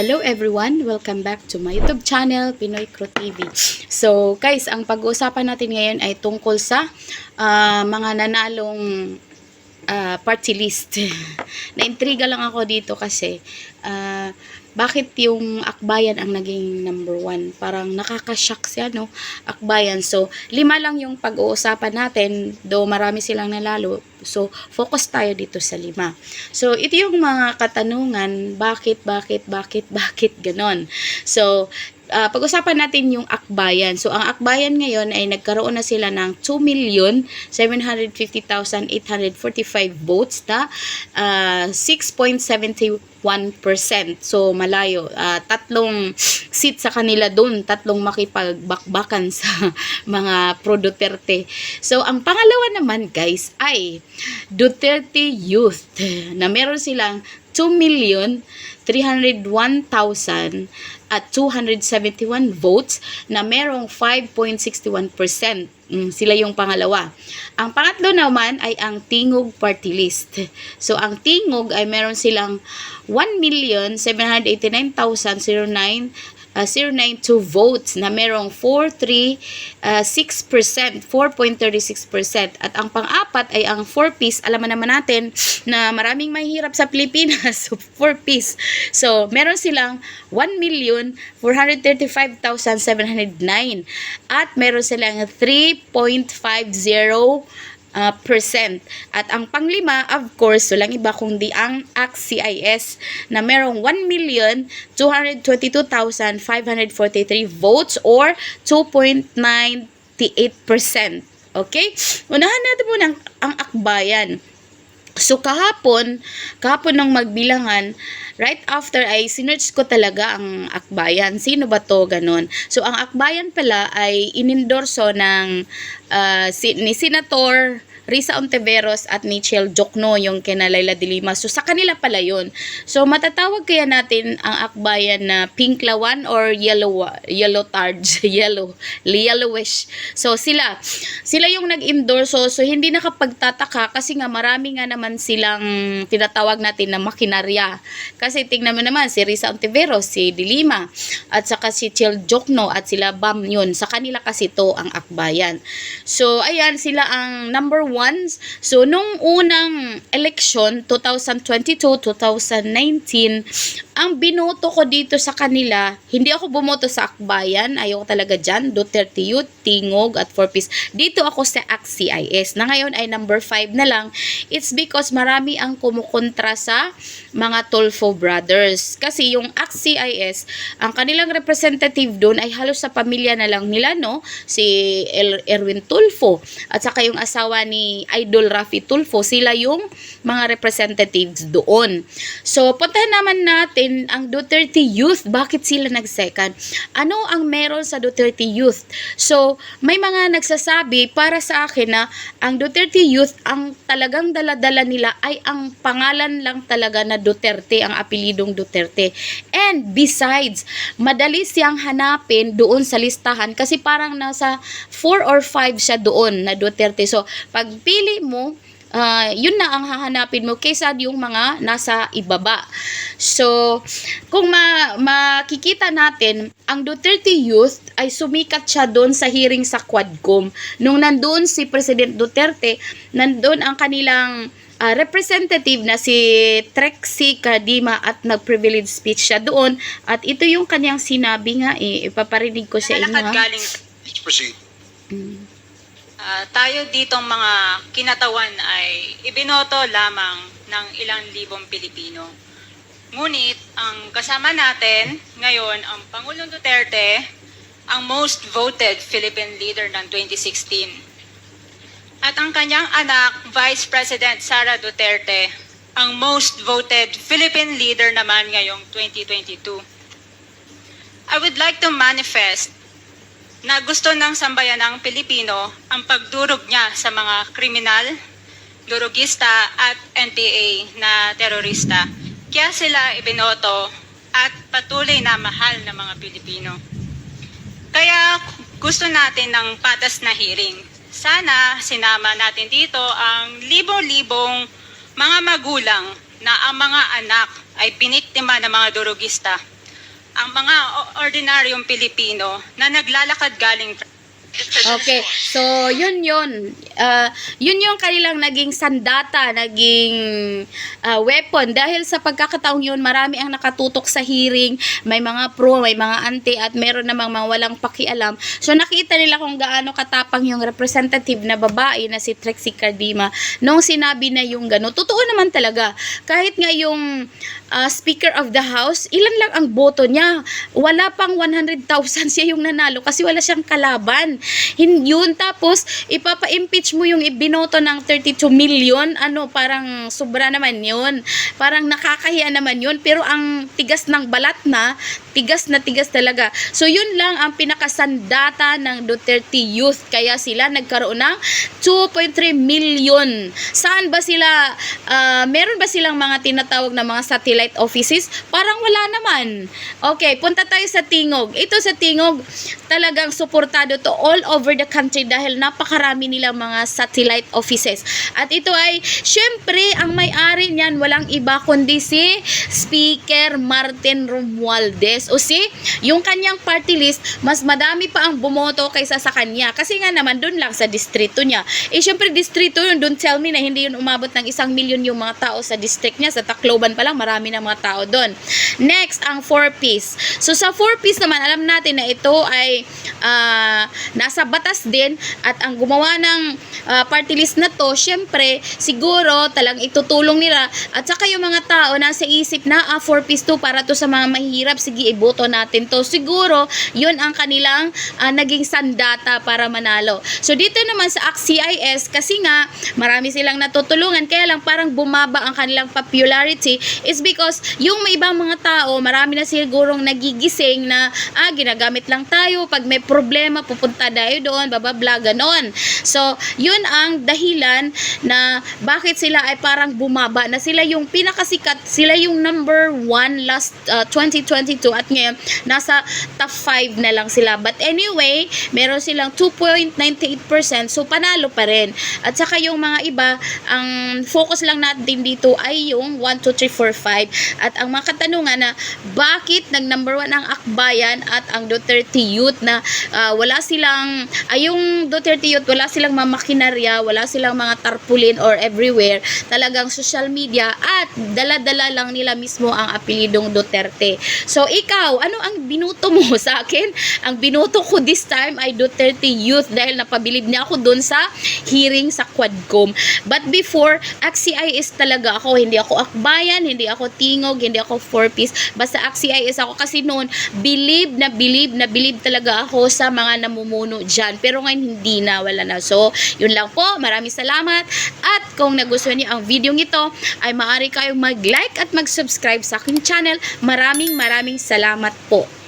Hello everyone! Welcome back to my YouTube channel, Pinoy Crew TV. So guys, ang pag-uusapan natin ngayon ay tungkol sa ah, mga nanalong ah, party list. Naintriga lang ako dito kasi ah, bakit yung akbayan ang naging number one? Parang nakakashock siya, no? Akbayan. So, lima lang yung pag-uusapan natin, though marami silang nalalo. So, focus tayo dito sa lima. So, ito yung mga katanungan, bakit, bakit, bakit, bakit, ganon. So, ah, pag-usapan natin yung akbayan. So, ang akbayan ngayon ay nagkaroon na sila ng 2,750,845 votes na ah, 6.71%. So, malayo. Ah, tatlong seat sa kanila doon. Tatlong makipagbakbakan sa mga pro Duterte. So, ang pangalawa naman guys ay Duterte Youth na meron silang 2 million 301,000 at 271 votes na merong 5.61%. Mm, sila yung pangalawa. Ang pangatlo naman ay ang Tingog Party List. So, ang Tingog ay meron silang 1,789,009 uh, 092 votes na merong 4.36%, 4.36%. At ang pang-apat ay ang 4-piece. Alam naman natin na maraming mahirap sa Pilipinas. So, 4-piece. So, meron silang 1,435,709 at meron silang 3.50 uh, percent. At ang panglima, of course, walang iba kundi ang ACT-CIS na merong 1,222,543 votes or 2.98%. Okay? Unahan natin muna ang, ang akbayan. So kahapon, kahapon nung magbilangan, right after ay sinerch ko talaga ang akbayan. Sino ba to ganon? So ang akbayan pala ay inendorso ng ah, si, ni Senator Risa Ontiveros at Michelle Jokno yung kina Laila de Lima. So sa kanila pala yun. So matatawag kaya natin ang akbayan na pink lawan or yellow yellow tards, yellow, yellowish. So sila, sila yung nag-endorso. So hindi nakapagtataka kasi nga marami nga naman silang tinatawag natin na makinarya. Kasi tingnan mo naman si Risa Ontiveros, si de Lima, at saka si Michelle Jokno at sila Bam yun. Sa kanila kasi to ang akbayan. So ayan sila ang number one. So nung unang election 2022-2019 ang binoto ko dito sa kanila, hindi ako bumoto sa Akbayan, ayoko talaga dyan, Duterte Youth, Tingog at 4-piece. Dito ako sa ACT-CIS na ngayon ay number 5 na lang. It's because marami ang kumukontra sa mga Tolfo brothers. Kasi yung ACT-CIS, ang kanilang representative doon ay halos sa pamilya na lang nila, no? Si Erwin Tulfo at saka yung asawa ni Idol Rafi Tulfo, sila yung mga representatives doon. So, puntahan naman natin ang Duterte Youth. Bakit sila nag-second? Ano ang meron sa Duterte Youth? So, may mga nagsasabi para sa akin na ang Duterte Youth, ang talagang daladala nila ay ang pangalan lang talaga na Duterte, ang apelidong Duterte. And besides, madali siyang hanapin doon sa listahan kasi parang nasa 4 or 5 siya doon na Duterte. So, pagpili mo, ah, yun na ang hahanapin mo kaysa yung mga nasa ibaba. So, kung ma makikita natin, ang Duterte Youth ay sumikat siya doon sa hearing sa Quadcom. Nung nandoon si President Duterte, nandoon ang kanilang ah, representative na si Trexie Kadima at nag-privilege speech siya doon. At ito yung kanyang sinabi nga eh, ipaparinig ko sa inyo. ha. Nakagaling Please proceed. Mm. Ah, tayo ditong mga kinatawan ay ibinoto lamang ng ilang libong Pilipino. Ngunit ang kasama natin ngayon ang Pangulong Duterte, ang most voted Philippine leader ng 2016. At ang kanyang anak, Vice President Sara Duterte, ang most voted Philippine leader naman ngayong 2022. I would like to manifest na gusto ng sambayan ng Pilipino ang pagdurog niya sa mga kriminal, durugista at NPA na terorista. Kaya sila ibinoto at patuloy na mahal ng mga Pilipino. Kaya gusto natin ng patas na hearing. Sana sinama natin dito ang libo-libong mga magulang na ang mga anak ay biniktima ng mga durugista ang mga ordinaryong Pilipino na naglalakad galing Okay, so yun yun. Ah, yun yung kanilang naging sandata, naging ah, weapon. Dahil sa pagkakataong yun, marami ang nakatutok sa hearing. May mga pro, may mga anti, at meron namang mga walang pakialam. So nakita nila kung gaano katapang yung representative na babae na si Trixie Cardima nung sinabi na yung gano'n. Totoo naman talaga. Kahit nga yung ah, Speaker of the House, ilan lang ang boto niya. Wala pang 100,000 siya yung nanalo kasi wala siyang kalaban. Yun tapos ipapa-impeach mo yung ibinoto ng 32 million, ano parang sobra naman yun. Parang nakakahiya naman yun pero ang tigas ng balat na, tigas na tigas talaga. So yun lang ang pinakasandata ng Duterte Youth kaya sila nagkaroon ng 2.3 million. Saan ba sila ah, meron ba silang mga tinatawag na mga satellite offices? Parang wala naman. Okay, punta tayo sa Tingog. Ito sa Tingog, talagang suportado to all over the country dahil napakarami nilang mga satellite offices. At ito ay, syempre, ang may-ari niyan walang iba kundi si Speaker Martin Romualdez. O si, yung kanyang party list, mas madami pa ang bumoto kaysa sa kanya. Kasi nga naman, dun lang sa distrito niya. Eh, syempre, distrito yun, don't tell me na hindi yun umabot ng isang milyon yung mga tao sa district niya. Sa Tacloban pa lang, marami ng mga tao doon. Next, ang four-piece. So, sa four-piece naman, alam natin na ito ay ah, nasa batas din at ang gumawa ng ah, party list na to, syempre, siguro talang itutulong nila at saka yung mga tao nasa isip na ah, four-piece to para to sa mga mahihirap, sige, iboto natin to. Siguro, yun ang kanilang ah, naging sandata para manalo. So, dito naman sa ACT-CIS, kasi nga, marami silang natutulungan, kaya lang parang bumaba ang kanilang popularity is because yung may ibang mga tao, marami na sigurong nagigising na, ah, ginagamit lang tayo, pag may problema, pupunta tayo doon, bababla, ganon. So, yun ang dahilan na bakit sila ay parang bumaba, na sila yung pinakasikat, sila yung number one last uh, 2022 at ngayon, nasa top 5 na lang sila. But anyway, meron silang 2.98%, so panalo pa rin. At saka yung mga iba, ang focus lang natin dito ay yung 1, 2, 3, 4, 5. At ang mga katanungan na bakit nag number 1 ang Akbayan at ang Duterte Youth na ah, wala silang, ay yung Duterte Youth, wala silang mga makinarya, wala silang mga tarpaulin or everywhere. Talagang social media at dala-dala lang nila mismo ang apelidong Duterte. So ikaw, ano ang binuto mo sa akin? Ang binuto ko this time ay Duterte Youth dahil napabilib niya ako doon sa hearing sa Quadcom. But before, AXI-IS talaga ako. Hindi ako akbayan, hindi ako tingog, hindi ako four-piece. Basta AXI-IS ako kasi noon, believe na believe na believe talaga ako sa mga namumuno dyan. Pero ngayon hindi na, wala na. So, yun lang po. Maraming salamat. At kung nagustuhan niyo ang video ito, ay maaari kayong mag-like at mag-subscribe sa aking channel. Maraming maraming salamat po.